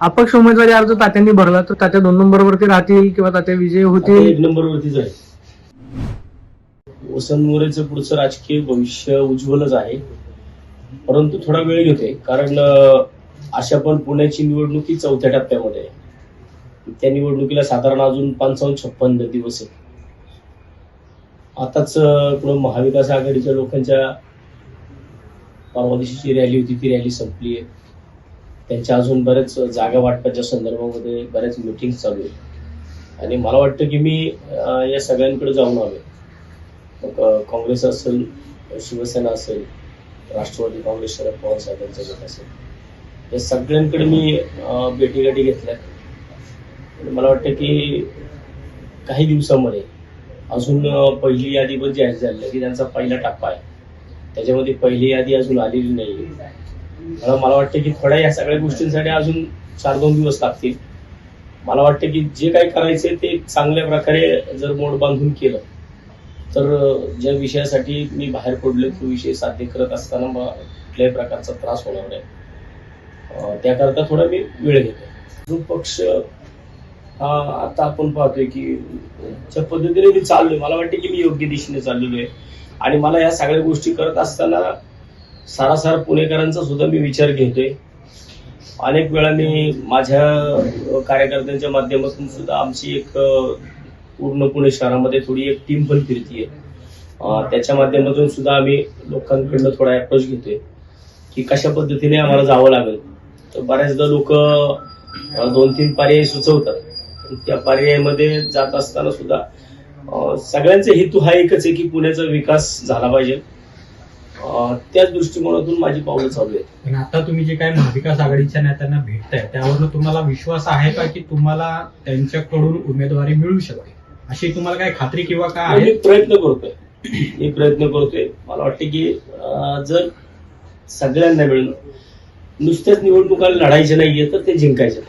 अपक्ष उमेदवारी अर्ज तात्यांनी भरला तर तात्या दोन नंबरवरती राहतील किंवा तात्या विजय होतील? एक नंबरवरतीच आहे. वसंत मोरेचं पुढचं राजकीय भविष्य उज्ज्वलच आहे. परंतु थोडा वेळ घेते कारण अं, अशा पण पुण्याची निवडणूक ही चौथ्या टप्प्यामध्ये आहे. त्या निवडणुकीला साधारण अजून पंचावन्न छप्पन्न दिवस आहे आताच अं, पुढं महाविकास आघाडीच्या लोकांच्या परवा दिवशीची रॅली होती ती रॅली संपली आहे. त्यांच्या अजून बऱ्याच जागा वाटपाच्या संदर्भामध्ये बऱ्याच मिटिंग चालू आहेत. आणि मला वाटतं की मी या सगळ्यांकडे जाऊन आलो मग काँग्रेस असेल शिवसेना असेल राष्ट्रवादी काँग्रेस शरद पवार साहेबांचा गट असेल या सगळ्यांकडे मी अं, भेटीगाठी घेतल्या. आणि मला वाटतं की काही दिवसामध्ये अजून पहिली यादी पण जाहीर झाली आहे की त्यांचा पहिला टप्पा आहे. त्याच्यामध्ये पहिली यादी अजून आलेली नाही. मला मला वाटतं की थोड्या या सगळ्या गोष्टींसाठी अजून चार दोन दिवस लागतील. मला वाटतं की जे काही करायचे ते चांगल्या प्रकारे जर मोड बांधून केलं तर ज्या विषयासाठी मी बाहेर पडलो तो विषय साध्य करत असताना मला कुठल्याही प्रकारचा त्रास होणार नाही. त्याकरता थोडा मी वेळ घेतो जो पक्ष हा आता आपण पाहतोय की ज्या पद्धतीने मी चाललोय मला वाटतं की मी योग्य दिशेने चाललेलो आहे. आणि मला या सगळ्या गोष्टी करत असताना सारासार पुणेकरांचा सुद्धा मी विचार घेतोय. अनेक वेळा मी माझ्या कार्यकर्त्यांच्या माध्यमातून सुद्धा आमची एक पूर्ण पुणे शहरामध्ये थोडी एक टीम पण फिरतीये. त्याच्या माध्यमातून सुद्धा आम्ही लोकांकडनं थोडा अप्रोच घेतोय. की कशा पद्धतीने आम्हाला जावं लागेल. तर बऱ्याचदा लोक दोन तीन पर्याय सुचवतात. त्या पर्यायामध्ये जात असताना सुद्धा सगळ्यांचा हेतू हा एकच आहे की पुण्याचा विकास झाला पाहिजे. त्याच दृष्टिकोनातून माझी पावलं चालू आहेत. पण आता तुम्ही जे काय महाविकास आघाडीच्या नेत्यांना भेटताय त्यावरनं तुम्हाला विश्वास आहे का की तुम्हाला त्यांच्याकडून उमेदवारी मिळू शकते अशी तुम्हाला काय खात्री किंवा काय मी आहे प्रयत्न करतोय. मी प्रयत्न करतोय. मला वाटतं की जर सगळ्यांना मिळून नुसत्याच निवडणुका लढायच्या नाहीये तर ते जिंकायचे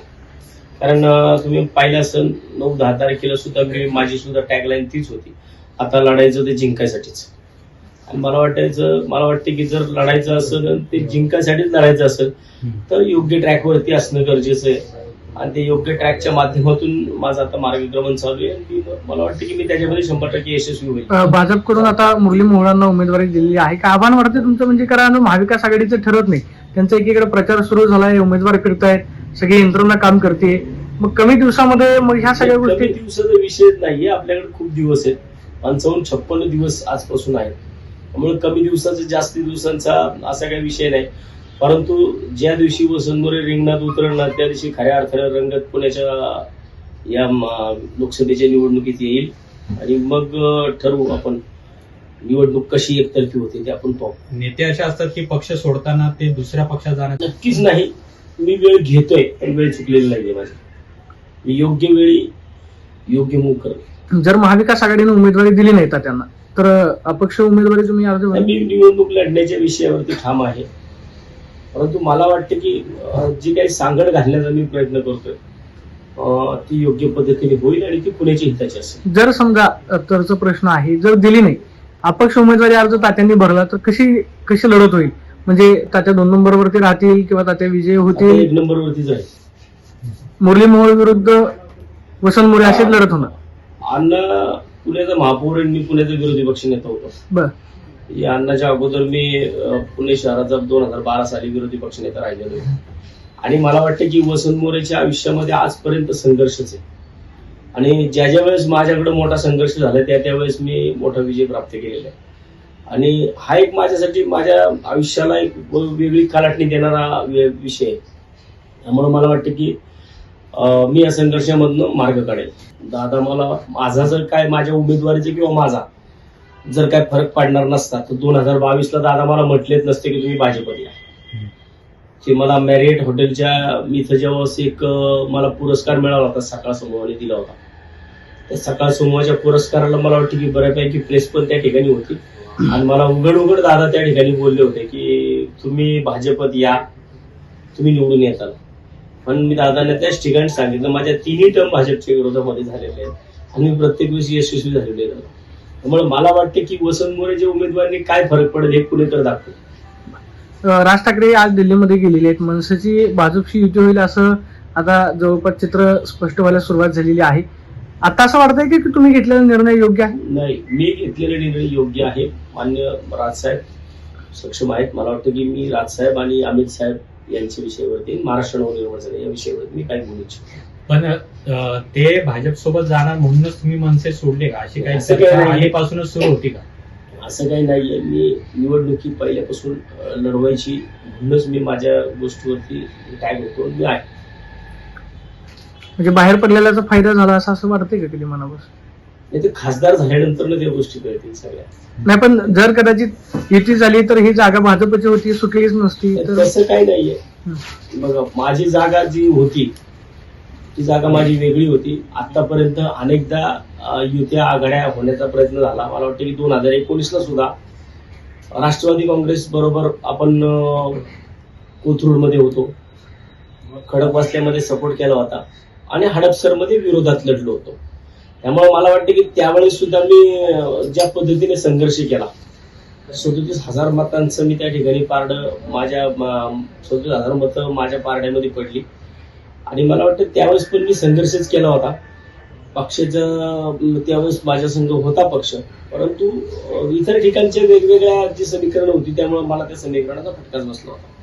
कारण तुम्ही पाहिलं असेल नऊ दहा तारखेला सुद्धा मी माझी सुद्धा टॅगलाईन तीच होती. आता लढायचं ते जिंकायसाठीच. मला वाटायचं मला वाटतं की जर लढायचं असेल ते जिंकायसाठीच लढायचं असेल तर योग्य ट्रॅकवरती असणं गरजेचं आहे. आणि ते योग्य ट्रॅकच्या माध्यमातून माझं आता मार्गक्रमण चालू आहे आणि मला वाटतं की मी त्याच्यामध्ये शंभर टक्के यशस्वी होईल. भाजपकडून आता मुरली मोहळांना उमेदवारी दिलेली आहे. का आव्हान वाटते तुमचं? म्हणजे कारण महाविकास आघाडीचं ठरत नाही. त्यांचा एकीकडे प्रचार सुरू झालाय उमेदवार फिरतायत सगळी यंत्रणा काम करते. मग कमी दिवसामध्ये मग ह्या सगळ्या गोष्टी दिवसाचा विषय नाहीये आपल्याकडे खूप दिवस आहेत. पंचावन्न छप्पन्न दिवस आजपासून आहेत. त्यामुळे कमी दिवसाचा जास्ती दिवसांचा असा काही विषय नाही. परंतु ज्या दिवशी वसंत मोरे रिंगणात उतरणार त्या दिवशी खऱ्या अर्थाने रंगत पुण्याच्या या म- लोकसभेच्या निवडणुकीत येईल. आणि मग ठरवू आपण निवडणूक कशी एकतर्फी होते ते आपण पाहू. नेते असे असतात की पक्ष सोडताना ते दुसऱ्या पक्षात जाण्याचा नक्कीच नाही. मी वेळ घेतोय पण वेळ चुकलेली नाहीये माझी. मी योग्य वेळी योग्य मूव करेन जर महाविकास आघाडीने उमेदवारी दिली नाही त्यांना? तर अपक्ष उमेदवारी तुम्ही अर्ज. मी निवडणूक लढण्याच्या विषयावरती ठाम आहे. परंतु मला वाटतं की जी काही सांगड घालण्याचा मी प्रयत्न करतोय ती योग्य पद्धतीने होईल आणि ती पुण्याच्या हिताची असेल. जर समजा अ, तरचा प्रश्न आहे जर दिली नाही अपक्ष उमेदवारी अर्ज तात्यांनी भरला तर कशी कशी लढत होईल? म्हणजे तात्या दोन नंबरवरती राहतील किंवा तात्या विजय होतील? एक नंबरवरतीच आहे मुरली मोहोळ विरुद्ध वसंत मोरे अशीच लढत होणार. अण्णा पुण्याचा महापौर आणि मी पुण्याचा विरोधी पक्ष नेता होतो. या अण्णाच्या अगोदर मी पुणे शहराचा दोन हजार बारा साली विरोधी पक्ष नेता राहिलेलो आहे आणि मला वाटतं की वसंत मोरेच्या आयुष्यामध्ये आजपर्यंत संघर्षच आहे. आणि ज्या ज्या वेळेस माझ्याकडे मोठा संघर्ष झाला त्या त्यावेळेस मी मोठा विजय प्राप्त केलेला आहे. आणि हा एक माझ्यासाठी माझ्या आयुष्याला एक वेगळी कलाटणी देणारा विषय आहे. त्यामुळे मला वाटतं की मी या संघर्षामधनं मार्ग काढेल दादा मला माझा जर काय माझ्या उमेदवारीचे किंवा माझा जर काय फरक पडणार नसता तर दोन हजार बावीसला दादा मला म्हटलेच नसते की तुम्ही भाजपत या ते मला मॅरिएट हॉटेलच्या मी इथं जेव्हा एक मला पुरस्कार मिळाला होता सकाळ समूहाने दिला होता. त्या सकाळ समूहाच्या पुरस्काराला मला वाटतं की बऱ्यापैकी प्लेस पण त्या ठिकाणी होती. आणि मला उघड उघड दादा त्या ठिकाणी बोलले होते की तुम्ही भाजपत या तुम्ही निवडून येताल. पण मी दादांना त्याच ठिकाणी सांगितलं माझ्या तिन्ही टर्म भाजपच्या विरोधामध्ये झालेले आहेत. आणि मी प्रत्येक वेळेस यशस्वी झालेले त्यामुळे मला वाटते की वसंत मोरेच्या उमेदवारांनी काय फरक पडेल हे पुणेकर दाखवतो अ, राज ठाकरे आज दिल्लीमध्ये गेलेले आहेत. मनसेची भाजपशी युती होईल असं आता जवळपास चित्र स्पष्ट व्हायला सुरुवात झालेली आहे. आता असं वाटतंय की तुम्ही घेतलेला निर्णय योग्य आहे? नाही मी घेतलेले निर्णय योग्य आहे. मान्य राजसाहेब सक्षम आहेत. मला वाटतं की मी राजसाहेब आणि अमित साहेब यांच्या विषयावरती महाराष्ट्र नवनिर्माण सेना या विषयावरती मी काही बोलू इच्छितो पण अं, ते भाजप सोबत जाणार म्हणूनच तुम्ही मनसे सोडले का? अशी काही असं काही चर्चा नाही. आधीपासूनच सुरू होती का? असं काही नाहीये. मी निवडणुकी पहिल्यापासून अं, लढवायची म्हणूनच मी माझ्या गोष्टीवरती टॅग होतो. मी आहे. म्हणजे बाहेर पडलेल्याचा फायदा झाला असं असं वाटतंय का कधी मनापासून? ते खासदार झाल्यानंतर त्या गोष्टी कळतील सगळ्या. नाही पण जर कदाचित युती झाली तर ही जागा भाजपची होती सुटलीच नसती तसं काही नाहीये. बघा माझी जागा जी होती ती जागा माझी वेगळी होती. आतापर्यंत अनेकदा युत्या आघाड्या होण्याचा प्रयत्न झाला. मला वाटतं की दोन हजार एकोणीसला सुद्धा राष्ट्रवादी काँग्रेस बरोबर आपण कोथरूडमध्ये होतो. खडकवासल्यामध्ये सपोर्ट केला होता. आणि हडपसरमध्ये विरोधात लढलो होतो. त्यामुळे मला वाटतं की त्यावेळेस सुद्धा मी ज्या पद्धतीने संघर्ष केला सदोतीस हजार मतांचं मी त्या ठिकाणी पारड माझ्या सदोतीस हजार मतं माझ्या पारड्यामध्ये पडली. आणि मला वाटतं त्यावेळेस पण मी संघर्षच केला होता. पक्षाचा त्यावेळेस माझ्या संघ होता पक्ष परंतु इतर ठिकाणच्या वेगवेगळ्या जी समीकरणं होती त्यामुळे मला त्या समीकरणाचा फटकाच बसला होता.